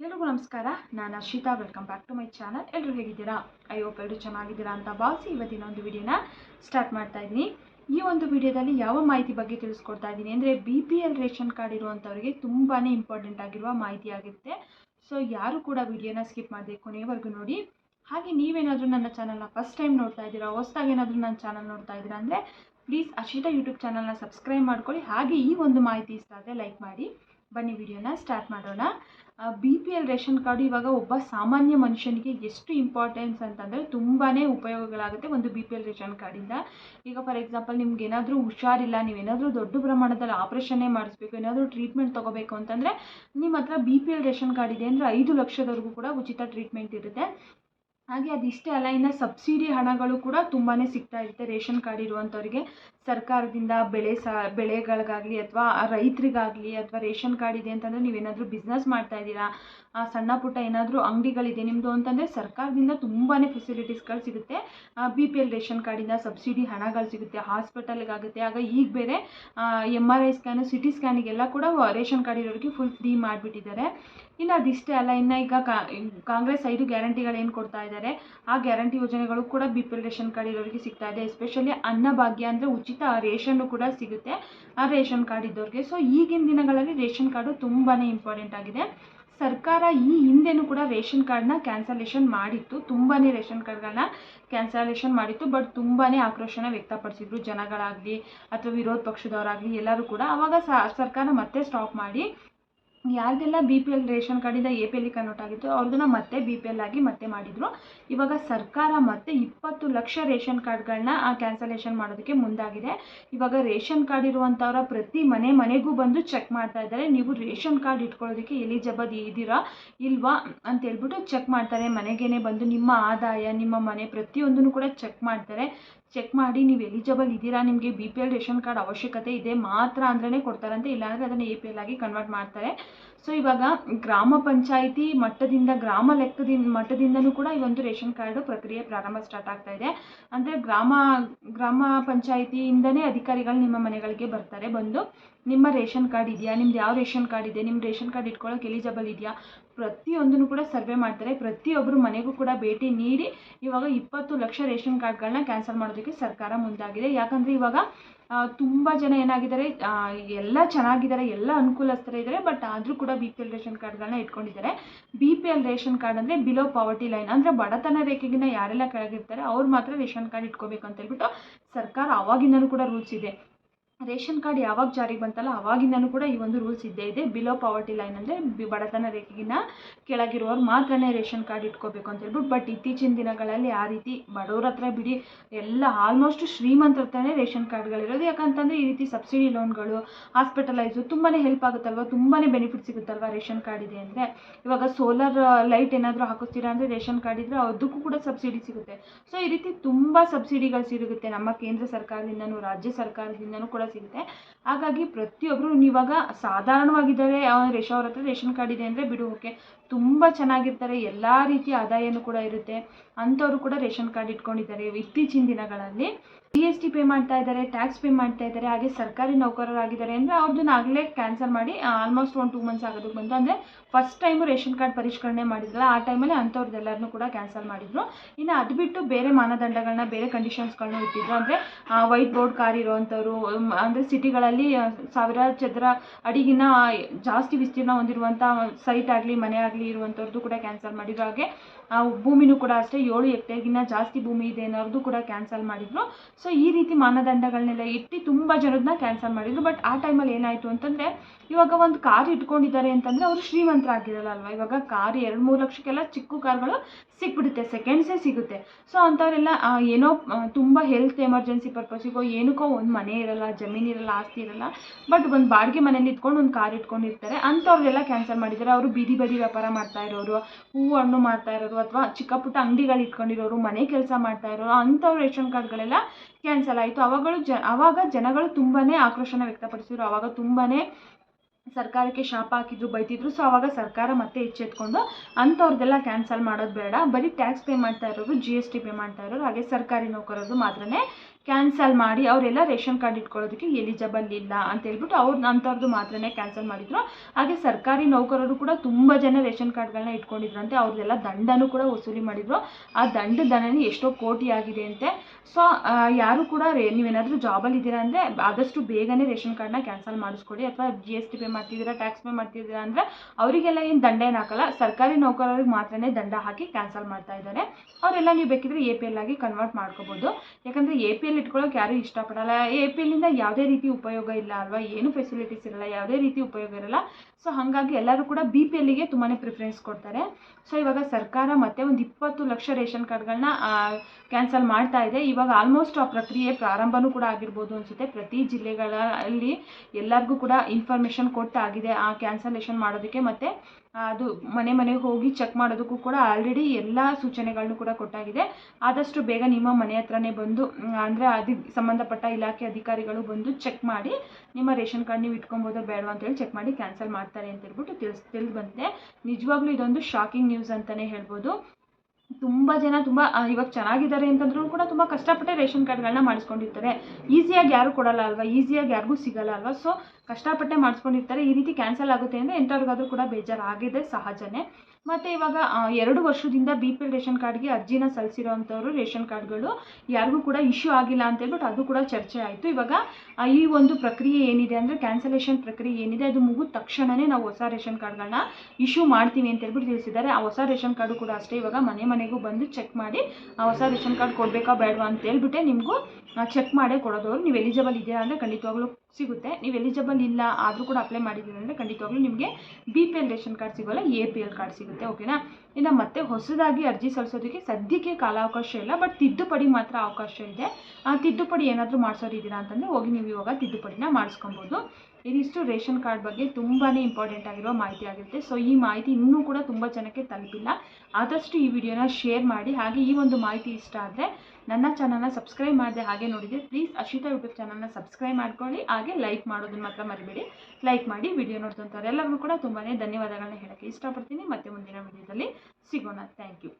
ಎಲ್ರಿಗೂ ನಮಸ್ಕಾರ. ನಾನು Arshita welcome back to my channel ಎಲ್ಲರೂ ಹೇಗಿದ್ದೀರಾ? ಐ ಹೋಪ್ ಎಲ್ಲರೂ ಚೆನ್ನಾಗಿದ್ದೀರಾ ಅಂತ ಭಾವಿಸಿ ಇವತ್ತಿನ ಒಂದು ವಿಡಿಯೋನ ಸ್ಟಾರ್ಟ್ ಮಾಡ್ತಾ ಇದ್ದೀನಿ. ಈ ಒಂದು ವಿಡಿಯೋದಲ್ಲಿ ಯಾವ ಮಾಹಿತಿ ಬಗ್ಗೆ ತಿಳಿಸ್ಕೊಡ್ತಾ ಇದ್ದೀನಿ ಅಂದರೆ B P L ration card ಇರುವಂಥವ್ರಿಗೆ ತುಂಬಾ ಇಂಪಾರ್ಟೆಂಟ್ ಆಗಿರುವ ಮಾಹಿತಿ ಆಗಿರುತ್ತೆ. ಸೊ ಯಾರು ಕೂಡ ವಿಡಿಯೋನ ಸ್ಕಿಪ್ ಮಾಡಬೇಕು ಕೊನೆಯವರೆಗೂ ನೋಡಿ. ಹಾಗೆ ನೀವೇನಾದರೂ ನನ್ನ ಚಾನಲ್ನ ಫಸ್ಟ್ ಟೈಮ್ ನೋಡ್ತಾ ಇದ್ದೀರಾ, ಹೊಸ್ದಾಗಿ ಏನಾದರೂ ನನ್ನ ಚಾನಲ್ ನೋಡ್ತಾ ಇದ್ದೀರಾ ಅಂದರೆ ಪ್ಲೀಸ್ ಅರ್ಷಿತಾ ಯೂಟ್ಯೂಬ್ ಚಾನಲ್ನ ಸಬ್ಸ್ಕ್ರೈಬ್ ಮಾಡ್ಕೊಳ್ಳಿ. ಹಾಗೆ ಈ ಒಂದು ಮಾಹಿತಿ ಇಷ್ಟ ಆದರೆ ಲೈಕ್ ಮಾಡಿ. ಬನ್ನಿ ವಿಡಿಯೋನ ಸ್ಟಾರ್ಟ್ ಮಾಡೋಣ. B P L ration card ಇವಾಗ ಒಬ್ಬ ಸಾಮಾನ್ಯ ಮನುಷ್ಯನಿಗೆ ಎಷ್ಟು ಇಂಪಾರ್ಟೆನ್ಸ್ ಅಂತಂದರೆ ತುಂಬಾ ಉಪಯೋಗಗಳಾಗುತ್ತೆ ಒಂದು ಬಿ ಪಿ ಎಲ್ ರೇಷನ್ ಕಾರ್ಡಿಂದ. ಈಗ ಫಾರ್ ಎಕ್ಸಾಂಪಲ್ ನಿಮ್ಗೆ ಏನಾದರೂ ಹುಷಾರಿಲ್ಲ ನೀವೇನಾದರೂ ದೊಡ್ಡ ಪ್ರಮಾಣದಲ್ಲಿ ಆಪ್ರೇಷನ್ನೇ ಮಾಡಿಸ್ಬೇಕು, ಏನಾದರೂ ಟ್ರೀಟ್ಮೆಂಟ್ ತೊಗೋಬೇಕು ಅಂತಂದರೆ ನಿಮ್ಮ ಹತ್ರ B P L ration card ಇದೆ ಅಂದರೆ ಐದು ಲಕ್ಷದವರೆಗೂ ಕೂಡ ಉಚಿತ ಟ್ರೀಟ್ಮೆಂಟ್ ಇರುತ್ತೆ. ಹಾಗೆ ಅದಿಷ್ಟೇ ಅಲ್ಲ, ಇನ್ನು ಸಬ್ಸಿಡಿ ಹಣಗಳು ಕೂಡ ತುಂಬಾ ಸಿಗ್ತಾ ಇರುತ್ತೆ ರೇಷನ್ ಕಾರ್ಡ್ ಇರುವಂಥವ್ರಿಗೆ ಸರ್ಕಾರದಿಂದ ಬೆಳೆ ಸಾ, ಬೆಳೆಗಳಿಗಾಗಲಿ ಅಥವಾ ರೈತರಿಗಾಗಲಿ ಅಥವಾ ರೇಷನ್ ಕಾರ್ಡ್ ಇದೆ ಅಂತಂದರೆ ನೀವೇನಾದರೂ ಬಿಸ್ನೆಸ್ ಮಾಡ್ತಾ ಇದ್ದೀರಾ? ಸಣ್ಣ ಪುಟ್ಟ ಏನಾದರೂ ಅಂಗಡಿಗಳಿದೆ ನಿಮ್ಮದು ಅಂತಂದರೆ ಸರ್ಕಾರದಿಂದ ತುಂಬಾ ಫೆಸಿಲಿಟೀಸ್ಗಳು ಸಿಗುತ್ತೆ. ಬಿ ಪಿ ಎಲ್ ರೇಷನ್ ಕಾರ್ಡಿಂದ ಸಬ್ಸಿಡಿ ಹಣಗಳು ಸಿಗುತ್ತೆ. ಹಾಸ್ಪಿಟಲ್ಗಾಗುತ್ತೆ. ಆಗ ಈಗ ಬೇರೆ M R I scan C T ಸ್ಕ್ಯಾನಿಗೆಲ್ಲ ಕೂಡ ರೇಷನ್ ಕಾರ್ಡ್ ಇರೋರಿಗೆ ಫುಲ್ ಫ್ರೀ ಮಾಡಿಬಿಟ್ಟಿದ್ದಾರೆ. ಇನ್ನು ಅದಿಷ್ಟೇ ಅಲ್ಲ, ಇನ್ನು ಈಗ ಕಾಂಗ್ರೆಸ್ ಐದು ಗ್ಯಾರಂಟಿಗಳು ಏನು ಕೊಡ್ತಾ ಇದ್ದಾರೆ? ಆ ಗ್ಯಾರಂಟಿ ಯೋಜನೆಗಳು ಕೂಡ B P L ration card ಇರೋರಿಗೆ ಸಿಗ್ತಾ ಇದೆ. ಎಸ್ಪೆಷಲಿ ಅನ್ನಭಾಗ್ಯ ಅಂದರೆ ಉಚಿತ ರೇಷನ್ನು ಕೂಡ ಸಿಗುತ್ತೆ, ಆ ರೇಷನ್ ಕಾರ್ಡ್ ಇದ್ದವ್ರಿಗೆ. ಸೊ ಈಗಿನ ದಿನಗಳಲ್ಲಿ ರೇಷನ್ ಕಾರ್ಡು ತುಂಬಾ ಇಂಪಾರ್ಟೆಂಟ್ ಆಗಿದೆ. ಸರ್ಕಾರ ಈ ಹಿಂದೆನೂ ಕೂಡ ರೇಷನ್ ಕಾರ್ಡ್ನ ಕ್ಯಾನ್ಸಲೇಷನ್ ಮಾಡಿತ್ತು ತುಂಬಾ ರೇಷನ್ ಕಾರ್ಡ್ಗಳನ್ನ ಕ್ಯಾನ್ಸಲೇಷನ್ ಮಾಡಿತ್ತು ಬಟ್ ತುಂಬಾ ಆಕ್ರೋಶನ ವ್ಯಕ್ತಪಡಿಸಿದ್ರು ಜನಗಳಾಗಲಿ, ಅಥವಾ ವಿರೋಧ ಪಕ್ಷದವರಾಗಲಿ ಎಲ್ಲರೂ ಕೂಡ. ಆವಾಗ ಸರ್ಕಾರ ಮತ್ತೆ ಸ್ಟಾಪ್ ಮಾಡಿ ಯಾರಿಗೆಲ್ಲ ಬಿ ಪಿ ಎಲ್ ರೇಷನ್ ಕಾರ್ಡಿಂದ ಎ ಪಿ ಎಲ್ ಕನ್ವರ್ಟ್ ಆಗಿತ್ತು ಅವ್ರದನ್ನ ಮತ್ತೆ ಬಿ ಪಿ ಎಲ್ ಆಗಿ ಮತ್ತೆ ಮಾಡಿದರು. ಇವಾಗ ಸರ್ಕಾರ ಮತ್ತೆ ಇಪ್ಪತ್ತು ಲಕ್ಷ ರೇಷನ್ ಕಾರ್ಡ್ಗಳನ್ನ ಕ್ಯಾನ್ಸಲೇಷನ್ ಮಾಡೋದಕ್ಕೆ ಮುಂದಾಗಿದೆ. ಇವಾಗ ರೇಷನ್ ಕಾರ್ಡ್ ಇರುವಂಥವ್ರ ಪ್ರತಿ ಮನೆ ಮನೆಗೂ ಬಂದು ಚೆಕ್ ಮಾಡ್ತಾ ಇದ್ದಾರೆ. ನೀವು ರೇಷನ್ ಕಾರ್ಡ್ ಇಟ್ಕೊಳ್ಳೋದಕ್ಕೆ ಎಲಿಜಿಬಲ್ ಇದ್ದೀರಾ ಇಲ್ವಾ ಅಂತ ಹೇಳ್ಬಿಟ್ಟು ಚೆಕ್ ಮಾಡ್ತಾರೆ. ಮನೆಗೇನೆ ಬಂದು ನಿಮ್ಮ ಆದಾಯ, ನಿಮ್ಮ ಮನೆ ಪ್ರತಿಯೊಂದನ್ನು ಕೂಡ ಚೆಕ್ ಮಾಡ್ತಾರೆ. ಚೆಕ್ ಮಾಡಿ ನೀವು ಎಲಿಜಿಬಲ್ ಇದ್ದೀರಾ, ನಿಮಗೆ B P L ration card ಅವಶ್ಯಕತೆ ಇದೆ ಮಾತ್ರ ಅಂದ್ರೇ ಕೊಡ್ತಾರಂತೆ, ಇಲ್ಲಾಂದರೆ ಅದನ್ನು ಎ ಪಿ ಎಲ್ ಆಗಿ ಕನ್ವರ್ಟ್ ಮಾಡ್ತಾರೆ. ಸೊ ಇವಾಗ ಗ್ರಾಮ ಪಂಚಾಯಿತಿ ಮಟ್ಟದಿಂದ, ಗ್ರಾಮ ಲೆಕ್ಕದಿಂದ ಮಟ್ಟದಿಂದನೂ ಕೂಡ ಈ ಒಂದು ರೇಷನ್ ಕಾರ್ಡು ಪ್ರಕ್ರಿಯೆ ಪ್ರಾರಂಭ ಸ್ಟಾರ್ಟ್ ಆಗ್ತಾ ಇದೆ. ಅಂದರೆ ಗ್ರಾಮ ಗ್ರಾಮ ಪಂಚಾಯಿತಿಯಿಂದನೇ ಅಧಿಕಾರಿಗಳು ನಿಮ್ಮ ಮನೆಗಳಿಗೆ ಬರ್ತಾರೆ. ಬಂದು ನಿಮ್ಮ ರೇಷನ್ ಕಾರ್ಡ್ ಇದೆಯಾ? ನಿಮ್ದು ಯಾವ ರೇಷನ್ ಕಾರ್ಡ್ ಇದೆ? ನಿಮ್ಮ ರೇಷನ್ ಕಾರ್ಡ್ ಇಟ್ಕೊಳ್ಳೋಕೆ ಎಲಿಜಿಬಲ್ ಇದೆಯಾ? ಪ್ರತಿಯೊಂದನ್ನು ಕೂಡ ಸರ್ವೆ ಮಾಡ್ತಾರೆ. ಪ್ರತಿಯೊಬ್ಬರು ಮನೆಗೂ ಕೂಡ ಭೇಟಿ ನೀಡಿ ಇವಾಗ ಇಪ್ಪತ್ತು ಲಕ್ಷ ರೇಷನ್ ಕಾರ್ಡ್ಗಳನ್ನ ಕ್ಯಾನ್ಸಲ್ ಮಾಡೋದಕ್ಕೆ ಸರ್ಕಾರ ಮುಂದಾಗಿದೆ. ಯಾಕಂದರೆ ಇವಾಗ ತುಂಬ ಜನ ಏನಾಗಿದ್ದಾರೆ ಎಲ್ಲ ಚೆನ್ನಾಗಿದ್ದಾರೆ, ಎಲ್ಲ ಅನುಕೂಲಸ್ಥರ ಇದ್ದಾರೆ ಬಟ್ ಆದರೂ ಕೂಡ ಬಿ ಪಿ ಎಲ್ ರೇಷನ್ ಕಾರ್ಡ್ಗಳನ್ನ ಇಟ್ಕೊಂಡಿದ್ದಾರೆ. B P L ration card ಅಂದರೆ ಬಿಲೋ ಪಾವರ್ಟಿ ಲೈನ್ ಅಂದರೆ ಬಡತನ ರೇಖೆಗಿನ್ನ ಯಾರೆಲ್ಲ ಕೆಳಗಿರ್ತಾರೆ, ಅವ್ರು ಮಾತ್ರ ರೇಷನ್ ಕಾರ್ಡ್ ಇಟ್ಕೋಬೇಕು ಅಂತ ಹೇಳ್ಬಿಟ್ಟು ಸರ್ಕಾರ ಅವಾಗಿಂದನೂ ಕೂಡ ರೂಲ್ಸ್ ಇದೆ. ರೇಷನ್ ಕಾರ್ಡ್ ಯಾವಾಗ ಜಾರಿಗೆ ಬಂತಲ್ಲ, ಅವಾಗಿಂದನೂ ಕೂಡ ಈ ಒಂದು ರೂಲ್ಸ್ ಇದ್ದೇ ಇದೆ. ಬಿಲೋ ಪಾವರ್ಟಿ ಲೈನ್ ಅಂದರೆ ಬಡತನ ರೇಖೆಗಿನ್ನ ಕೆಳಗಿರೋರು ಮಾತ್ರನೇ ರೇಷನ್ ಕಾರ್ಡ್ ಇಟ್ಕೋಬೇಕು ಅಂತ ಹೇಳ್ಬಿಟ್ಟು ಬಟ್ ಇತ್ತೀಚಿನ ದಿನಗಳಲ್ಲಿ ಆ ರೀತಿ ಬಡವ್ರ ಹತ್ರ ಬಿಡಿ, ಎಲ್ಲ ಆಲ್ಮೋಸ್ಟ್ ಶ್ರೀಮಂತರ ಹತ್ರನೇ ರೇಷನ್ ಕಾರ್ಡ್ಗಳಿರೋದು. ಯಾಕಂತಂದರೆ ಈ ರೀತಿ ಸಬ್ಸಿಡಿ ಲೋನ್ಗಳು ಹಾಸ್ಪಿಟಲೈಸು ತುಂಬಾ ಹೆಲ್ಪ್ ಆಗುತ್ತಲ್ವ? ತುಂಬಾ ಬೆನಿಫಿಟ್ ಸಿಗುತ್ತಲ್ವ ರೇಷನ್ ಕಾರ್ಡ್ ಇದೆ ಅಂದರೆ? ಇವಾಗ ಸೋಲಾರ್ ಲೈಟ್ ಏನಾದರೂ ಹಾಕಿಸ್ತೀರಾ ಅಂದರೆ ರೇಷನ್ ಕಾರ್ಡ್ ಇದ್ದರೆ ಅದಕ್ಕೂ ಕೂಡ ಸಬ್ಸಿಡಿ ಸಿಗುತ್ತೆ. ಸೊ ಈ ರೀತಿ ತುಂಬ ಸಬ್ಸಿಡಿಗಳು ಸಿಗುತ್ತೆ ನಮ್ಮ ಕೇಂದ್ರ ಸರ್ಕಾರದಿಂದನೂ, ರಾಜ್ಯ ಸರ್ಕಾರದಿಂದನೂ ಕೂಡ ಸಿಗುತ್ತೆ. ಹಾಗಾಗಿ ಪ್ರತಿಯೊಬ್ಬರು ಇವಾಗ ಸಾಧಾರಣವಾಗಿದ್ದಾರೆ. ರೇಷ ಅವ್ರ ಹತ್ರ ರೇಷನ್ ಕಾರ್ಡ್ ಇದೆ ಅಂದರೆ ಬಿಡು, ಓಕೆ. ತುಂಬ ಚೆನ್ನಾಗಿರ್ತಾರೆ. ಎಲ್ಲ ರೀತಿಯ ಆದಾಯನೂ ಕೂಡ ಇರುತ್ತೆ. ಅಂಥವ್ರು ಕೂಡ ರೇಷನ್ ಕಾರ್ಡ್ ಇಟ್ಕೊಂಡಿದ್ದಾರೆ ಇತ್ತೀಚಿನ ದಿನಗಳಲ್ಲಿ. ಜಿ ಎಸ್ ಟಿ ಪೇ ಮಾಡ್ತಾ ಇದ್ದಾರೆ ಟ್ಯಾಕ್ಸ್ ಪೇ ಮಾಡ್ತಾ ಇದ್ದಾರೆ, ಹಾಗೆ ಸರ್ಕಾರಿ ನೌಕರರಾಗಿದ್ದಾರೆ ಅಂದರೆ ಅವ್ರದ್ದನ್ನ ಆಗಲೇ ಕ್ಯಾನ್ಸಲ್ ಮಾಡಿ ಆಲ್ಮೋಸ್ಟ್ ಒಂದು ಟೂ ಮಂತ್ಸ್ ಆಗೋದಕ್ಕೆ ಬಂತು. ಅಂದರೆ ಫಸ್ಟ್ ಟೈಮು ರೇಷನ್ ಕಾರ್ಡ್ ಪರಿಷ್ಕರಣೆ ಮಾಡಿದ್ರಲ್ಲ, ಆ ಟೈಮಲ್ಲಿ ಅಂಥವ್ರದ್ದೆಲ್ಲರನ್ನೂ ಕೂಡ ಕ್ಯಾನ್ಸಲ್ ಮಾಡಿದ್ರು. ಇನ್ನು ಅದು ಬಿಟ್ಟು ಬೇರೆ ಮಾನದಂಡಗಳನ್ನ ಬೇರೆ ಕಂಡೀಷನ್ಸ್ಗಳನ್ನ ಇಟ್ಟಿದ್ರು. ಅಂದರೆ ವೈಟ್ ಬೋರ್ಡ್ ಕಾರ್ ಇರೋವಂಥವ್ರು ಅಂದರೆ ಸಿಟಿಗಳಲ್ಲಿ ಸಾವಿರ ಚದರ ಅಡಿಗಿನ ಜಾಸ್ತಿ ವಿಸ್ತೀರ್ಣ ಹೊಂದಿರುವಂಥ ಸೈಟ್ ಆಗಲಿ, ಮನೆ ಆಗಲಿ ಇರುವಂಥವ್ರದ್ದು ಕೂಡ ಕ್ಯಾನ್ಸಲ್ ಮಾಡಿದ್ರು. ಹಾಗೆ ಭೂಮಿನೂ ಕೂಡ ಅಷ್ಟೇ, ಏಳು ಎಕ್ಟೇಗಿನ ಜಾಸ್ತಿ ಭೂಮಿ ಇದೆ ಅನ್ನೋರ್ದು ಕೂಡ ಕ್ಯಾನ್ಸಲ್ ಮಾಡಿದ್ರು. ಸೊ ಈ ರೀತಿ ಮಾನದಂಡಗಳನ್ನೆಲ್ಲ ಇಟ್ಟು ತುಂಬ ಜನದನ್ನ ಕ್ಯಾನ್ಸಲ್ ಮಾಡಿದ್ರು. ಬಟ್ ಆ ಟೈಮಲ್ಲಿ ಏನಾಯಿತು ಅಂತಂದರೆ, ಇವಾಗ ಒಂದು ಕಾರ್ ಇಟ್ಕೊಂಡಿದ್ದಾರೆ ಅಂತಂದರೆ ಅವರು ಶ್ರೀಮಂತರಾಗಿರಲ್ಲ ಅಲ್ವಾ? ಇವಾಗ ಕಾರ್ ಎರಡು ಮೂರು ಲಕ್ಷಕ್ಕೆಲ್ಲ ಚಿಕ್ಕ ಕಾರ್ಗಳು ಸಿಕ್ಬಿಡುತ್ತೆ. ಸೆಕೆಂಡ್ಸೇ ಸಿಗುತ್ತೆ. ಸೊ ಅಂಥವರೆಲ್ಲ ಏನೋ ತುಂಬ ಹೆಲ್ತ್ ಎಮರ್ಜೆನ್ಸಿ ಪರ್ಪಸಿಗೋ ಏನಕ್ಕೋ ಒಂದು ಮನೆ ಇರಲ್ಲ, ಜಮೀನು ಇರಲ್ಲ, ಆಸ್ತಿ ಇರಲ್ಲ. ಬಟ್ ಒಂದು ಬಾಡಿಗೆ ಮನೇಲಿ ಇಟ್ಕೊಂಡು ಒಂದು ಕಾರ್ ಇಟ್ಕೊಂಡಿರ್ತಾರೆ. ಅಂಥವ್ರೆಲ್ಲ ಕ್ಯಾನ್ಸಲ್ ಮಾಡಿದ್ದಾರೆ. ಅವರು ಬೀದಿ ಬದಿ ವ್ಯಾಪಾರ ಮಾಡ್ತಾ ಇರೋರು, ಹೂವು ಹಣ್ಣು ಮಾಡ್ತಾ ಇರೋರು, ಅಥವಾ ಚಿಕ್ಕ ಪುಟ್ಟ ಅಂಗಡಿಗಳು ಇಟ್ಕೊಂಡಿರೋರು ಮನೆ ಕೆಲಸ ಮಾಡ್ತಾ ಇರೋರು, ಅಂಥವ್ರು ರೇಷನ್ ಕಾರ್ಡ್ಗಳೆಲ್ಲ ಕ್ಯಾನ್ಸಲ್ ಆಯಿತು, ಅವಾಗಳು ಜ ಆವಾಗ ಜನಗಳು ತುಂಬಾ ಆಕ್ರೋಶನ ವ್ಯಕ್ತಪಡಿಸಿದ್ರು. ಆವಾಗ ತುಂಬಾ ಸರ್ಕಾರಕ್ಕೆ ಶಾಪ ಹಾಕಿದ್ರು, ಬೈತಿದ್ರು. ಸೊ ಅವಾಗ ಸರ್ಕಾರ ಮತ್ತೆ ಎಚ್ಚೆತ್ಕೊಂಡು ಅಂಥವ್ರದ್ದೆಲ್ಲ ಕ್ಯಾನ್ಸಲ್ ಮಾಡೋದು ಬೇಡ. ಬರೀ ಟ್ಯಾಕ್ಸ್ ಪೇ ಮಾಡ್ತಾ ಇರೋರು ಜಿ ಎಸ್ ಟಿ ಪೇ ಮಾಡ್ತಾ ಇರೋರು, ಹಾಗೆ ಸರ್ಕಾರಿ ನೌಕರರು ಮಾತ್ರನೇ ಕ್ಯಾನ್ಸಲ್ ಮಾಡಿ ಅವರೆಲ್ಲ ರೇಷನ್ ಕಾರ್ಡ್ ಇಟ್ಕೊಳ್ಳೋದಕ್ಕೆ ಎಲಿಜಿಬಲ್ ಇಲ್ಲ ಅಂತ ಹೇಳ್ಬಿಟ್ಟು ಅವ್ರು ಅಂಥವ್ರದ್ದು ಮಾತ್ರನೇ ಕ್ಯಾನ್ಸಲ್ ಮಾಡಿದ್ರು. ಹಾಗೆ ಸರ್ಕಾರಿ ನೌಕರರು ಕೂಡ ತುಂಬ ಜನ ರೇಷನ್ ಕಾರ್ಡ್ಗಳನ್ನ ಇಟ್ಕೊಂಡಿದ್ರಂತೆ. ಅವ್ರದ್ದೆಲ್ಲ ದಂಡನೂ ಕೂಡ ವಸೂಲಿ ಮಾಡಿದ್ರು. ಆ ದಂಡ ದನನೇ ಎಷ್ಟೋ ಕೋಟಿ ಆಗಿದೆ ಅಂತೆ. ಸೊ ಯಾರು ಕೂಡ ರೇ, ನೀವೇನಾದರೂ ಜಾಬಲ್ಲಿ ಇದ್ದೀರಾ ಅಂದರೆ ಆದಷ್ಟು ಬೇಗನೆ ರೇಷನ್ ಕಾರ್ಡ್ನ ಕ್ಯಾನ್ಸಲ್ ಮಾಡಿಸ್ಕೊಡಿ. ಅಥವಾ ಜಿ ಎಸ್ ಟಿ ಪೇ ಮಾಡ್ತಿದ್ದೀರಾ ಟ್ಯಾಕ್ಸ್ ಪೇ ಮಾಡ್ತಿದ್ದೀರಾ ಅಂದರೆ ಅವರಿಗೆಲ್ಲ ಏನು ದಂಡ ಏನು ಹಾಕಲ್ಲ, ಸರ್ಕಾರಿ ನೌಕರರಿಗೆ ಮಾತ್ರನೇ ದಂಡ ಹಾಕಿ ಕ್ಯಾನ್ಸಲ್ ಮಾಡ್ತಾ ಇದ್ದಾರೆ. ಅವರೆಲ್ಲ ನೀವು ಬೇಕಿದ್ರೆ ಎ ಪಿ ಎಲ್ ಆಗಿ ಕನ್ವರ್ಟ್ ಮಾಡ್ಕೋಬೋದು. ಯಾಕಂದರೆ ಎ ಪಿ ಎಲ್ ಇಟ್ಕೊಳ್ಳೋಕೆ ಯಾರೂ ಇಷ್ಟಪಡಲ್ಲ. ಎ ಪಿ ಎಲ್ಲಿಂದ ಯಾವುದೇ ರೀತಿ ಉಪಯೋಗ ಇಲ್ಲ ಅಲ್ವಾ? ಏನು ಫೆಸಿಲಿಟೀಸ್ ಇರಲ್ಲ, ಯಾವುದೇ ರೀತಿ ಉಪಯೋಗ ಇರಲ್ಲ. ಸೊ ಹಾಗಾಗಿ ಎಲ್ಲರೂ ಕೂಡ ಬಿ ಪಿ ಎಲ್ಲಿಗೆ ತುಂಬಾ ಪ್ರಿಫರೆನ್ಸ್ ಕೊಡ್ತಾರೆ. ಸೊ ಇವಾಗ ಸರ್ಕಾರ ಮತ್ತೆ ಒಂದು ಇಪ್ಪತ್ತು ಲಕ್ಷ ರೇಷನ್ ಕಾರ್ಡ್ಗಳನ್ನ ಕ್ಯಾನ್ಸಲ್ ಮಾಡ್ತಾ ಇದೆ. ಇವಾಗ ಆಲ್ಮೋಸ್ಟ್ ಆ ಪ್ರಕ್ರಿಯೆ ಪ್ರಾರಂಭನೂ ಕೂಡ ಆಗಿರ್ಬೋದು ಅನಿಸುತ್ತೆ. ಪ್ರತಿ ಜಿಲ್ಲೆಗಳಲ್ಲಿ ಎಲ್ಲರಿಗೂ ಕೂಡ ಇನ್ಫಾರ್ಮೇಷನ್ ಕೊಟ್ಟಾಗಿದೆ ಆ ಕ್ಯಾನ್ಸಲೇಷನ್ ಮಾಡೋದಕ್ಕೆ ಮತ್ತೆ ಅದು ಮನೆ ಮನೆಗೆ ಹೋಗಿ ಚೆಕ್ ಮಾಡೋದಕ್ಕೂ ಕೂಡ ಆಲ್ರೆಡಿ ಎಲ್ಲ ಸೂಚನೆಗಳನ್ನು ಕೂಡ ಕೊಟ್ಟಾಗಿದೆ. ಆದಷ್ಟು ಬೇಗ ನಿಮ್ಮ ಮನೆ ಹತ್ರನೇ ಬಂದು ಅಂದರೆ ಅದಿ ಸಂಬಂಧಪಟ್ಟ ಇಲಾಖೆ ಅಧಿಕಾರಿಗಳು ಬಂದು ಚೆಕ್ ಮಾಡಿ, ನಿಮ್ಮ ರೇಷನ್ ಕಾರ್ಡ್ ನೀವು ಇಟ್ಕೊಬೋದೋ ಬೇಡವಾ ಅಂತೇಳಿ ಚೆಕ್ ಮಾಡಿ ಕ್ಯಾನ್ಸಲ್ ಮಾಡ್ತಾರೆ ಅಂತ ಹೇಳ್ಬಿಟ್ಟು ತಿಳಿಸ್ ತಿಳಿದು ಬಂದಿದೆ ನಿಜವಾಗ್ಲೂ ಇದೊಂದು ಶಾಕಿಂಗ್ ನ್ಯೂಸ್ ಅಂತಲೇ ಹೇಳ್ಬೋದು. ತುಂಬ ಜನ ತುಂಬ ಇವಾಗ ಚೆನ್ನಾಗಿದ್ದಾರೆ ಅಂತಂದ್ರೂ ಕೂಡ ತುಂಬ ಕಷ್ಟಪಟ್ಟೆ ರೇಷನ್ ಕಾರ್ಡ್ಗಳನ್ನ ಮಾಡಿಸ್ಕೊಂಡಿರ್ತಾರೆ. ಈಸಿಯಾಗಿ ಯಾರು ಕೊಡಲ್ಲ ಅಲ್ವಾ? ಈಸಿಯಾಗಿ ಯಾರಿಗೂ ಸಿಗಲ್ಲ ಅಲ್ವಾ? ಸೊ ಕಷ್ಟಪಟ್ಟೆ ಮಾಡಿಸ್ಕೊಂಡಿರ್ತಾರೆ. ಈ ರೀತಿ ಕ್ಯಾನ್ಸಲ್ ಆಗುತ್ತೆ ಅಂದರೆ ಎಂಥವ್ರಿಗಾದ್ರೂ ಕೂಡ ಬೇಜಾರು ಆಗಿದೆ ಸಹಜನೇ. ಮತ್ತು ಇವಾಗ ಎರಡು ವರ್ಷದಿಂದ ಬಿ ಪಿ ಎಲ್ ರೇಷನ್ ಕಾರ್ಡ್ಗೆ ಅರ್ಜಿನ ಸಲ್ಲಿಸಿರೋವಂಥವ್ರು ರೇಷನ್ ಕಾರ್ಡ್ಗಳು ಯಾರಿಗೂ ಕೂಡ ಇಶ್ಯೂ ಆಗಿಲ್ಲ ಅಂತ ಹೇಳ್ಬಿಟ್ಟು ಅದು ಕೂಡ ಚರ್ಚೆ ಆಯಿತು. ಇವಾಗ ಈ ಒಂದು ಪ್ರಕ್ರಿಯೆ ಏನಿದೆ ಅಂದರೆ ಕ್ಯಾನ್ಸಲೇಷನ್ ಪ್ರಕ್ರಿಯೆ ಏನಿದೆ, ಅದು ಮುಗಿದ ತಕ್ಷಣವೇ ನಾವು ಹೊಸ ರೇಷನ್ ಕಾರ್ಡ್ಗಳನ್ನ ಇಶ್ಯೂ ಮಾಡ್ತೀವಿ ಅಂತ ಹೇಳ್ಬಿಟ್ಟು ತಿಳಿಸಿದ್ದಾರೆ. ಆ ಹೊಸ ರೇಷನ್ ಕಾರ್ಡು ಕೂಡ ಅಷ್ಟೇ. ಇವಾಗ ಮನೆ ಮನೆಗೂ ಬಂದು ಚೆಕ್ ಮಾಡಿ ಹೊಸ ರೇಷನ್ ಕಾರ್ಡ್ ಕೊಡಬೇಕಾ ಬೇಡವಾ ಅಂತ ಹೇಳ್ಬಿಟ್ಟೆ. ನಿಮಗೂ ಚೆಕ್ ಮಾಡೇ ಕೊಡೋದು ನೀವು ಎಲಿಜಿಬಲ್ ಇದೆಯಾ ಅಂದರೆ ಖಂಡಿತವಾಗ್ಲೂ ಸಿಗುತ್ತೆ. ನೀವು ಎಲಿಜಿಬಲ್ ಇಲ್ಲ, ಆದರೂ ಕೂಡ ಅಪ್ಲೈ ಮಾಡಿದ್ದೀನಿ ಅಂದರೆ ಖಂಡಿತವಾಗ್ಲೂ ನಿಮಗೆ B P L ration card ಸಿಗೋಲ್ಲ ಎ ಪಿ ಎಲ್ ಕಾರ್ಡ್ ಸಿಗುತ್ತೆ ಓಕೆನಾ ಇನ್ನು ಮತ್ತೆ ಹೊಸದಾಗಿ ಅರ್ಜಿ ಸಲ್ಲಿಸೋದಕ್ಕೆ ಸದ್ಯಕ್ಕೆ ಕಾಲಾವಕಾಶ ಇಲ್ಲ ಬಟ್ ತಿದ್ದುಪಡಿ ಮಾತ್ರ ಅವಕಾಶ ಇದೆ. ಆ ತಿದ್ದುಪಡಿ ಏನಾದರೂ ಮಾಡಿಸೋರಿದ್ದೀರಾ ಅಂತಂದರೆ ಹೋಗಿ ನೀವು ಇವಾಗ ತಿದ್ದುಪಡಿನ ಮಾಡಿಸ್ಕೊಬೋದು. ಇದಿಷ್ಟು ರೇಷನ್ ಕಾರ್ಡ್ ಬಗ್ಗೆ ತುಂಬಾ ಇಂಪಾರ್ಟೆಂಟ್ ಆಗಿರೋ ಮಾಹಿತಿ ಆಗಿರುತ್ತೆ. ಸೊ ಈ ಮಾಹಿತಿ ಇನ್ನೂ ಕೂಡ ತುಂಬ ಜನಕ್ಕೆ ತಲುಪಿಲ್ಲ. ಆದಷ್ಟು ಈ ವಿಡಿಯೋನ ಶೇರ್ ಮಾಡಿ. ಹಾಗೆ ಈ ಒಂದು ಮಾಹಿತಿ ಇಷ್ಟ ಆದರೆ ನನ್ನ ಚಾನಲ್ನ ಸಬ್ಸ್ಕ್ರೈಬ್ ಮಾಡಿದೆ ಹಾಗೆ ನೋಡಿದರೆ ಪ್ಲೀಸ್ ಅಶಿತಾ ಯೂಟ್ಯೂಬ್ ಚಾನಲ್ನ ಸಬ್ಸ್ಕ್ರೈಬ್ ಮಾಡ್ಕೊಳ್ಳಿ. ಹಾಗೆ ಲೈಕ್ ಮಾಡೋದನ್ನ ಮಾತ್ರ ಮರಿಬೇಡಿ. ಲೈಕ್ ಮಾಡಿ ವಿಡಿಯೋ ನೋಡ್ತಂಥವ್ರು ಎಲ್ಲರಿಗೂ ಕೂಡ ತುಂಬಾ ಧನ್ಯವಾದಗಳನ್ನ ಹೇಳೋಕ್ಕೆ ಇಷ್ಟಪಡ್ತೀನಿ. ಮತ್ತೆ ಮುಂದಿನ ವಿಡಿಯೋದಲ್ಲಿ ಸಿಗೋಣ. Thank you